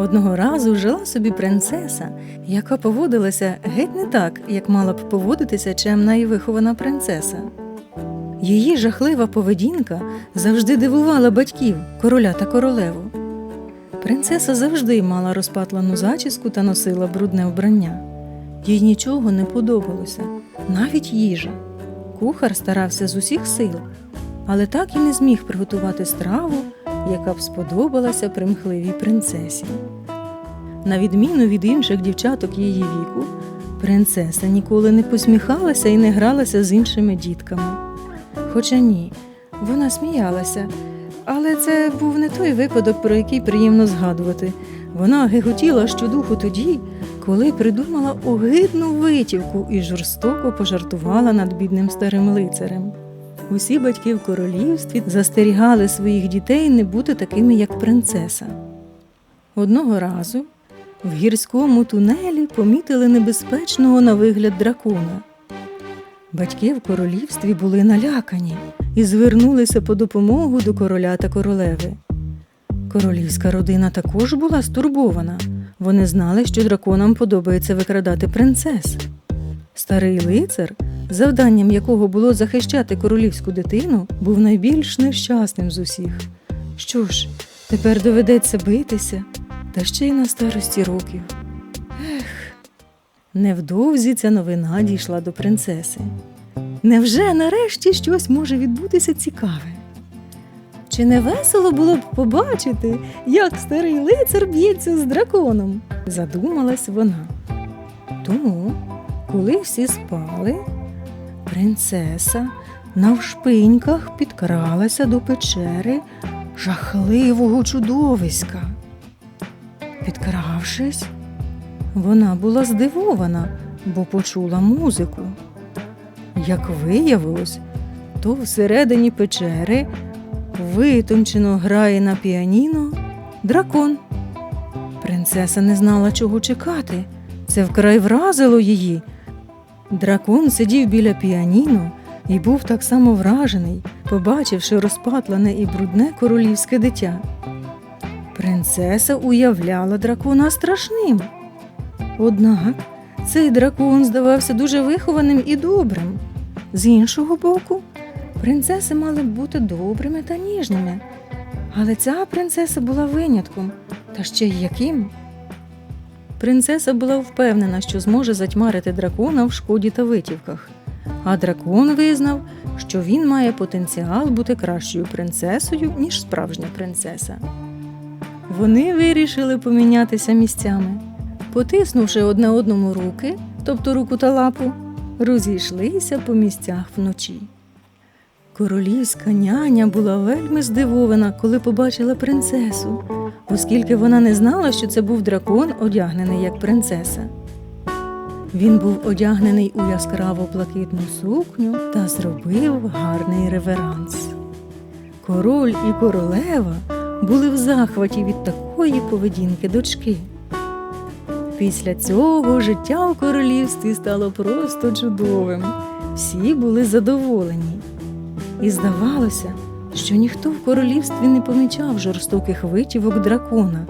Одного разу жила собі принцеса, яка поводилася геть не так, як мала б поводитися чемна і вихована принцеса. Її жахлива поведінка завжди дивувала батьків, короля та королеву. Принцеса завжди мала розпатлану зачіску та носила брудне вбрання. Їй нічого не подобалося, навіть їжа. Кухар старався з усіх сил, але так і не зміг приготувати страву, яка б сподобалася примхливій принцесі. На відміну від інших дівчаток її віку, принцеса ніколи не посміхалася і не гралася з іншими дітками. Хоча ні, вона сміялася, але це був не той випадок, про який приємно згадувати. Вона гиготіла щодуху тоді, коли придумала огидну витівку і жорстоко пожартувала над бідним старим лицарем. Усі батьки в королівстві застерігали своїх дітей не бути такими, як принцеса. Одного разу в гірському тунелі помітили небезпечного на вигляд дракона. Батьки в королівстві були налякані і звернулися по допомогу до короля та королеви. Королівська родина також була стурбована. Вони знали, що драконам подобається викрадати принцес. Старий лицар, завданням якого було захищати королівську дитину, був найбільш нещасним з усіх. Що ж, тепер доведеться битися, та ще й на старості років. Ех, невдовзі ця новина дійшла до принцеси. Невже нарешті щось може відбутися цікаве? Чи не весело було б побачити, як старий лицар б'ється з драконом? задумалась вона. Тому, коли всі спали, принцеса навшпиньках підкралася до печери жахливого чудовиська. Підкравшись, вона була здивована, бо почула музику. Як виявилось, то всередині печери витончено грає на піаніно дракон. Принцеса не знала, чого чекати. Це вкрай вразило її. Дракон сидів біля піаніно і був так само вражений, побачивши розпатлене і брудне королівське дитя. Принцеса уявляла дракона страшним. Однак цей дракон здавався дуже вихованим і добрим. З іншого боку, принцеси мали бути добрими та ніжними. Але ця принцеса була винятком, та ще й яким. Принцеса була впевнена, що зможе затьмарити дракона в шкоді та витівках. А дракон визнав, що він має потенціал бути кращою принцесою, ніж справжня принцеса. Вони вирішили помінятися місцями. Потиснувши одне одному руки, тобто руку та лапу, розійшлися по місцях вночі. Королівська няня була вельми здивована, коли побачила принцесу, оскільки вона не знала, що це був дракон, одягнений як принцеса. Він був одягнений у яскраво блакитну сукню та зробив гарний реверанс. Король і королева були в захваті від такої поведінки дочки. Після цього життя у королівстві стало просто чудовим. Всі були задоволені. І здавалося, що ніхто в королівстві не помічав жорстоких витівок дракона,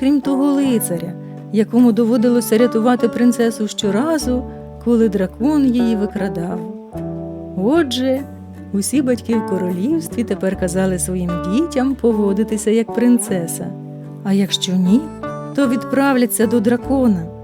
крім того лицаря, якому доводилося рятувати принцесу щоразу, коли дракон її викрадав. Отже, усі батьки в королівстві тепер казали своїм дітям поводитися як принцеса, а якщо ні, то відправляться до дракона.